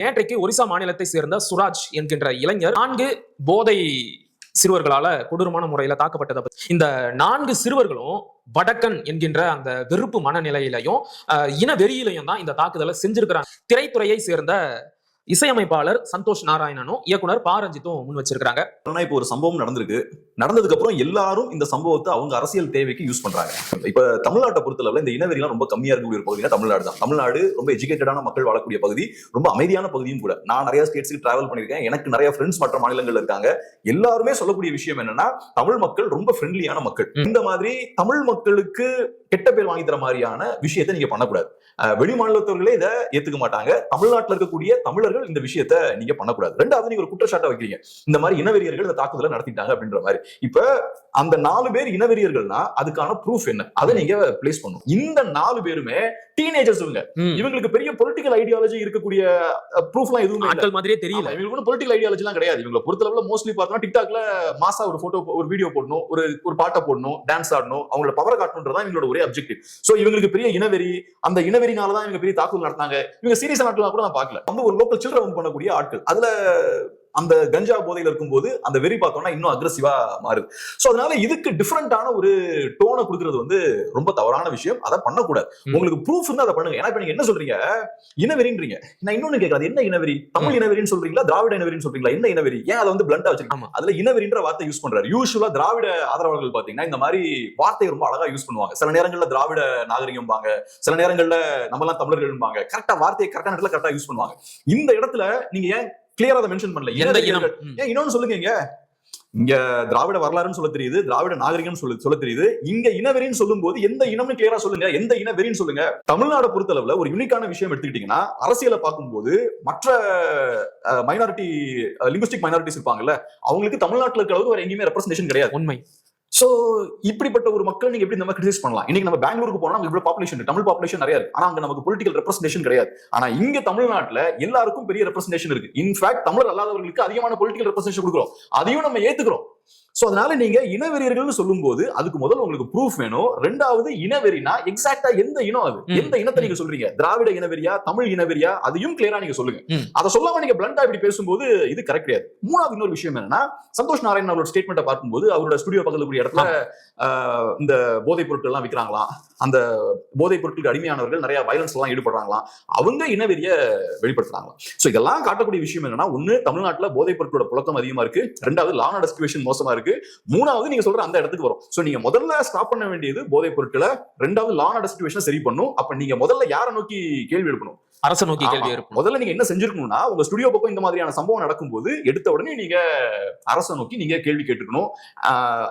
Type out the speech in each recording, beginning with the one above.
நேற்றைக்கு ஒரிசா மாநிலத்தை சேர்ந்த சுராஜ் என்கின்ற இளைஞர் நான்கு போதை சிறுவர்களால கொடூரமான முறையில தாக்கப்பட்டதை பத்தி இந்த நான்கு சிறுவர்களும் வடக்கன் என்கின்ற அந்த வெறுப்பு மனநிலையிலையும் இன வெறியிலையும் தான் இந்த தாக்குதலை செஞ்சிருக்கிறாங்க. திரைத்துறையை சேர்ந்த இசையமைப்பாளர் சந்தோஷ் நாராயணனும் இயக்குனர் பாரஞ்சித்தும் முன் வச்சிருக்காங்க ஆனா இப்போ ஒரு சம்பவம் நடந்திருக்கு. நடந்ததுக்கு அப்புறம் எல்லாரும் இந்த சம்பவத்தை அவங்க அரசியல் தேவைக்கு யூஸ் பண்றாங்க. இப்ப தமிழ்நாட்டை பொறுத்தளவுல இந்த இனவெறிலாம் ரொம்ப கம்மியா இருக்கக்கூடிய ஒரு பகுதினா தமிழ்நாடு தான். தமிழ்நாடு ரொம்ப எஜுகேட்டடான மக்கள் வாழக்கூடிய பகுதி ரொம்ப அமைதியான பகுதியும் கூட. நான் நிறைய ஸ்டேட்ஸ்க்கு டிராவல் பண்ணிருக்கேன் எனக்கு நிறைய ஃப்ரெண்ட்ஸ் மற்ற மாநிலங்கள்ல இருக்காங்க. எல்லாருமே சொல்லக்கூடிய விஷயம் என்னன்னா தமிழ் மக்கள் ரொம்ப ஃப்ரெண்ட்லியான மக்கள். இந்த மாதிரி தமிழ் மக்களுக்கு கெட்ட பேர் வாங்கி தர மாதிரியான விஷயத்தை நீங்க பண்ணக்கூடாது. வெளி மாநிலத்தவர்களே இதை ஏத்துக்க மாட்டாங்க. தமிழ்நாட்டுல இருக்கக்கூடிய தமிழர்கள் இந்த விஷயத்த நீங்க பண்ணக்கூடாது. ரெண்டாவது நீங்க ஒரு குற்றச்சாட்டை வைக்கிறீங்க. இந்த மாதிரி இனவெறியர்கள் இந்த தாக்குதலை நடத்திட்டாங்க அப்படின்ற மாதிரி. இப்ப அந்த நாலு பேர் இனவெறியர்கள்னா அதுக்கான ப்ரூஃப் என்ன? அதை நீங்க பிளேஸ் பண்ணும் இந்த நாலு பேருமே டீனேஜர்ஸ் இவங்க. இவங்களுக்கு பெரிய பொலிட்டிக்கல் ஐடியாலஜி இருக்கக்கூடிய ப்ரூஃப்லாம் எதுவுமே இல்ல. ஆட்கள் மாதிரியே தெரியல. இவங்களுக்கு பொலிட்டிக்கல் ஐடியாலஜி எல்லாம் கிடையாது. இவங்களை பொறுத்தளவுல மோஸ்ட்லி பார்த்தோம்னா டிக்டாக்ல மாசா ஒரு போட்டோ ஒரு வீடியோ போடணும். ஒரு ஒரு பாட்டை போடணும் டான்ஸ் ஆடணும். அவங்களோட பவரை காட்டணுன்றதான் இவங்களோட ஒரே அப்ஜெக்டிவ் சோ இவங்களுக்கு பெரிய இனவெறி அந்த இனவெறினால தான் இவங்க பெரிய தாக்குதல் நடத்தாங்க இவங்க சீரியஸ் நாட்கள் கூட நான் பார்க்கல. வந்து ஒரு லோக்கல் சில்ட்ரன் பண்ணக்கூடிய ஆட்கள். அதுல அந்த கஞ்சா போதையில இருக்கும்போது அந்த வெறி பார்த்தோம்னா இன்னும் அக்ரஸிவா மாறுது. சோ அதனால இதுக்கு டிஃப்ரெண்டான ஒரு டோனை கொடுக்கறது வந்து ரொம்ப தவறான விஷயம். அதை பண்ணக்கூடாது. உங்களுக்கு ப்ரூஃப் இருந்தா அதை பண்ணுங்க. ஏன்னா இப்ப நீங்க என்ன சொல்றீங்க? இனவெறின்றீங்க. நான் இன்னொன்னு கேட்கறது என்ன இனவெறி? தமிழ் இனவெறின்னு சொல்றீங்களா? திராவிட இனவெறின்னு சொல்றீங்களா? என்ன இனவெறி? ஏன் அதை வந்து பிளண்டா. வச்சிருக்கீங்க? அதுல இனவெறின்ற வார்த்தை யூஸ் பண்றாரு. யூஸ்வலா திராவிட ஆதரவாளர்கள் பாத்தீங்கன்னா இந்த மாதிரி வார்த்தையை ரொம்ப அழகா யூஸ் பண்ணுவாங்க. சில நேரங்கள்ல திராவிட நாகரிகம் பாங்க சில நேரங்கள்ல நம்ம எல்லாம் தமிழர்கள் கரெக்டா வார்த்தையை கரெக்டான இடத்துல கரெக்டா யூஸ் பண்ணுவாங்க. இந்த இடத்துல நீங்க ஏன் கிளியரா அதை மென்ஷன் பண்ணல. எந்த இனம். ஏன் இன்னொன்னு சொல்லுங்க இங்க. திராவிட வரலாறுன்னு சொல்ல தெரியுது திராவிட நாகரிகம் சொல்ல சொல்ல தெரியுது. இங்க இனவெறின்னு சொல்லும்போது எந்த இனம்னு கிளியரா சொல்லுங்க எந்த இனவெறின்னு சொல்லுங்க. தமிழ்நாடை பொறுத்தளவுல ஒரு யூனிக்கான விஷயம் எடுத்துக்கிட்டீங்கன்னா அரசியலை பார்க்கும்போது மற்ற மைனாரிட்டி லிங்குஸ்டிக் மைனாரிட்டிஸ் இருப்பாங்கல்ல அவங்களுக்கு தமிழ்நாட்டுல இருக்கிற அளவுக்கு வேற எங்கேயுமே ரெப்ரஸன்டேஷன் கிடையாது. உண்மை. சோ இப்படிப்பட்ட ஒரு மக்கள் நீங்க எப்படி நம்ம கிரிட்டிஸ் பண்ணலாம்? இன்னைக்கு நம்ம பெங்களூருக்கு போனா இவ்வளவு பாப்புலேஷன் தமிழ் பாப்புலேஷன் நிறைய இருக்கு. ஆனா அங்க நமக்கு பொலிட்டிக்கல் ரெப்ரஸன்டேஷன் கிடையாது. ஆனா இங்க தமிழ்நாட்டுல எல்லாருக்கும் பெரிய ரெப்ரஸன்டேஷன் இருக்கு. இன்ஃபேக்ட் தமிழர் அல்லாதவர்களுக்கு அதிகமான பொலிட்டிக்கல் ரெப்ரஸன்டேஷன் கொடுக்குறோம். அதையும் நம்ம ஏத்துக்கிறோம். சோ அதனால நீங்க இனவெறியர்கள்னு சொல்லும்போது அதுக்கு முதல்ல உங்களுக்கு ப்ரூஃப் வேணும். ரெண்டாவது இனவெறினா எக்ஸாக்டா எந்த இனம் அது. எந்த இனத்தை நீங்க சொல்றீங்க? திராவிட இனவெறியா தமிழ் இனவெறியா? அதையும் கிளியரா நீங்க சொல்லுங்க. அதை சொல்லாம நீங்க பிளண்டா இப்படி பேசும்போது இது கரெக்ட் கிடையாது. மூணாவது இன்னொரு விஷயம் என்னன்னா சந்தோஷ் நாராயணன் அவரோட ஸ்டேட்மெண்ட்டை பார்க்கும்போது அவரோட ஸ்டுடியோ பக்கத்துல கூடிய இடத்துல இந்த போதைப் பொருட்கள் எல்லாம் விற்கிறாங்களாம் அந்த போதைப் பொருட்களுக்கு அடிமையானவர்கள் நிறைய வயலன்ஸ் எல்லாம் ஈடுபடுறாங்களாம். அவங்க இனவெறிய வெளிப்படுத்துறாங்களாம். சோ இதெல்லாம் காட்டக்கூடிய விஷயம் என்னன்னா ஒண்ணு தமிழ்நாட்டுல போதைப் பொருட்களோட புழக்கம் அதிகமா இருக்கு. ரெண்டாவது லான டிஸ்ட்ரிபியூஷன் மோசமா இருக்கு. மூணாவது நீங்க சொல்ற அந்த இடத்துக்கு வரும். சோ நீங்க முதல்ல ஸ்டாப் பண்ண வேண்டியது போதைப் பொருட்களை ரெண்டாவது லான டிஸ்ட்ரிபியூஷன் சரி பண்ணும். அப்ப நீங்க முதல்ல யாரை நோக்கி கேள்வி எழுப்பணும் அரச நோக்கி கேள்வி. இருக்கும் முதல்ல நீங்க என்ன செஞ்சிருக்கணும்னா உங்க ஸ்டுடியோ பக்கம் இந்த மாதிரியான சம்பவம் நடக்கும்போது எடுத்த உடனே நீங்க அரசை நோக்கி நீங்க கேள்வி கேட்டுக்கணும்.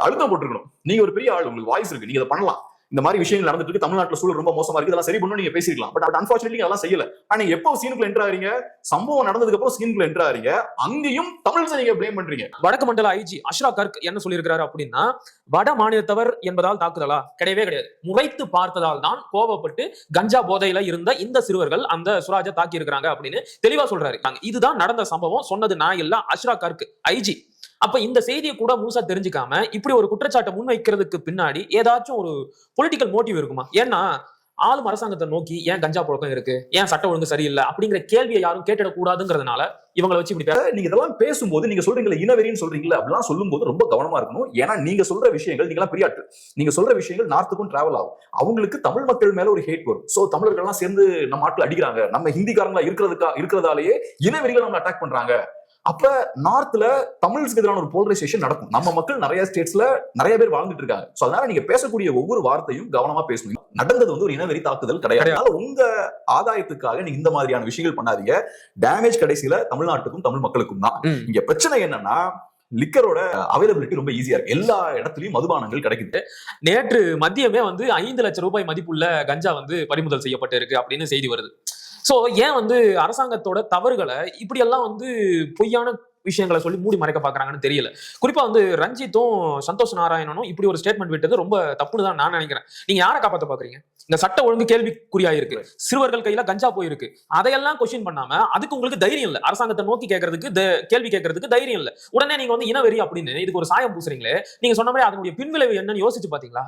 அழுத்தம் போட்டுருக்கணும். நீங்க ஒரு பெரிய ஆள் உங்களுக்கு வாய்ஸ் இருக்கு. நீங்க இதை பண்ணலாம். இந்த மாதிரி விஷயங்கள் நடந்துட்டு இருக்கு தமிழ்நாட்டில் சூழல் ரொம்ப மோசமா இருக்கு. இதெல்லாம் சரி பண்ணணும் நீங்க பேசிக்கலாம் பட் அன்பார்ச்சுனேட்லி அதெல்லாம் செய்யல. ஆனா எப்போ சீனுக்குள்ள என்டர் ஆறீங்க? சம்பவம் நடந்ததுக்கு அப்புறம் சீனுக்குள்ள என்டர் ஆறீங்க. அங்கேயும் தமிழ் நீங்க பிளேம் பண்றீங்க. வடக்கு மண்டல ஐஜி அஷ்ரா கர்க் என்ன சொல்லியிருக்கிறாரு அப்படின்னா வட மாநிலத்தவர் என்பதால் தாக்குதலா? கிடையவே கிடையாது. முறைத்து பார்த்ததால் தான் கோவப்பட்டு கஞ்சா போதையில இருந்த இந்த சிறுவர்கள் அந்த சுராஜை தாக்கி இருக்கிறாங்க அப்படின்னு தெளிவா சொல்றாரு. இதுதான் நடந்த சம்பவம். சொன்னது நான் இல்ல. அஷ்ரா கர்க் ஐஜி அப்ப இந்த செய்தியை கூட முழுசா தெரிஞ்சுக்காம இப்படி ஒரு குற்றச்சாட்டை முன்வைக்கிறதுக்கு பின்னாடி ஏதாச்சும் ஒரு பொலிட்டிக்கல் மோட்டிவ் இருக்குமா? ஏன்னா ஆளும் அரசாங்கத்தை நோக்கி ஏன் கஞ்சா புழக்கம் இருக்கு? ஏன் சட்ட ஒழுங்கு சரியில்லை? அப்படிங்கிற கேள்வியை யாரும் கேட்டிடக்கூடாதுங்கிறதுனால இவங்களை வச்சு இப்படி நீங்க இதெல்லாம் பேசும்போது நீங்க சொல்றீங்களா இனவெறின்னு சொல்றீங்களா அப்படிலாம் சொல்லும்போது ரொம்ப கவனமா இருக்கணும். ஏன்னா நீங்க சொல்ற விஷயங்கள் நீங்க பெரிய ஆட்கள் நீங்க சொல்ற விஷயங்கள் நார்த்துக்கும் டிராவல் ஆகும். அவங்களுக்கு தமிழ் மக்கள் மேல ஒரு ஹேட் வரும். சோ தமிழர்கள் எல்லாம் சேர்ந்து நம்ம நாட்டில் அடிக்கிறாங்க. நம்ம ஹிந்திக்காரங்களா இருக்கிறதுக்கா இருக்கிறதாலேயே இனவெறிகள் நம்ம அட்டாக் பண்றாங்க. அப்ப நார்த்ல தமிழ்ஸ்க்கு எதிரான ஒரு போலரைசேஷன் நடக்கும். நம்ம மக்கள் நிறைய ஸ்டேட்ஸ்ல நிறைய பேர் வாழ்ந்துட்டு இருக்காங்க. சோ அதனால நீங்க பேசக்கூடிய ஒவ்வொரு வார்த்தையும் கவனமா பேசணும். நடந்தது வந்து ஒரு இனவெறி தாக்குதல் கிடையாது. அதனால உங்க ஆதாயத்துக்காக நீங்க இந்த மாதிரியான விஷயங்கள் பண்ணாதீங்க. டேமேஜ் கடைசியில தமிழ்நாட்டுக்கும் தமிழ் மக்களுக்கும் தான். இங்க பிரச்சனை என்னன்னா லிக்கரோட அவைலபிலிட்டி ரொம்ப ஈஸியா இருக்கு. எல்லா இடத்துலயும் மதுபானங்கள் கிடைக்குது. நேற்று மதியமே வந்து ஐந்து லட்சம் ரூபாய் மதிப்புள்ள கஞ்சா வந்து பறிமுதல் செய்யப்பட்டு இருக்கு அப்படின்னு செய்தி வருது. சோ ஏன் வந்து அரசாங்கத்தோட தவறுகளை இப்படியெல்லாம் வந்து பொய்யான விஷயங்களை சொல்லி மூடி மறைக்க பாக்குறாங்கன்னு தெரியல. குறிப்பா வந்து ரஞ்சித்தும் சந்தோஷ் நாராயணனும் இப்படி ஒரு ஸ்டேட்மெண்ட் விட்டது ரொம்ப தப்புன்னு தான் நான் நினைக்கிறேன். நீங்க யாரை காப்பாத்த பாக்குறீங்க இந்த சட்ட ஒழுங்கு கேள்விக்குறியா இருக்கு சிறுவர்கள் கையில கஞ்சா போயிருக்கு. அதையெல்லாம் கொஸ்டின் பண்ணாம அதுக்கு உங்களுக்கு தைரியம் இல்ல. அரசாங்கத்தை நோக்கி கேட்கறதுக்கு கேள்வி கேட்கறதுக்கு தைரியம் இல்ல. உடனே நீங்க வந்து இனவெறி அப்படின்னு இதுக்கு ஒரு சாயம் பூசுறீங்களே நீங்க சொன்ன மாதிரி அதனுடைய பின்விளைவு என்னன்னு யோசிச்சு பாத்தீங்களா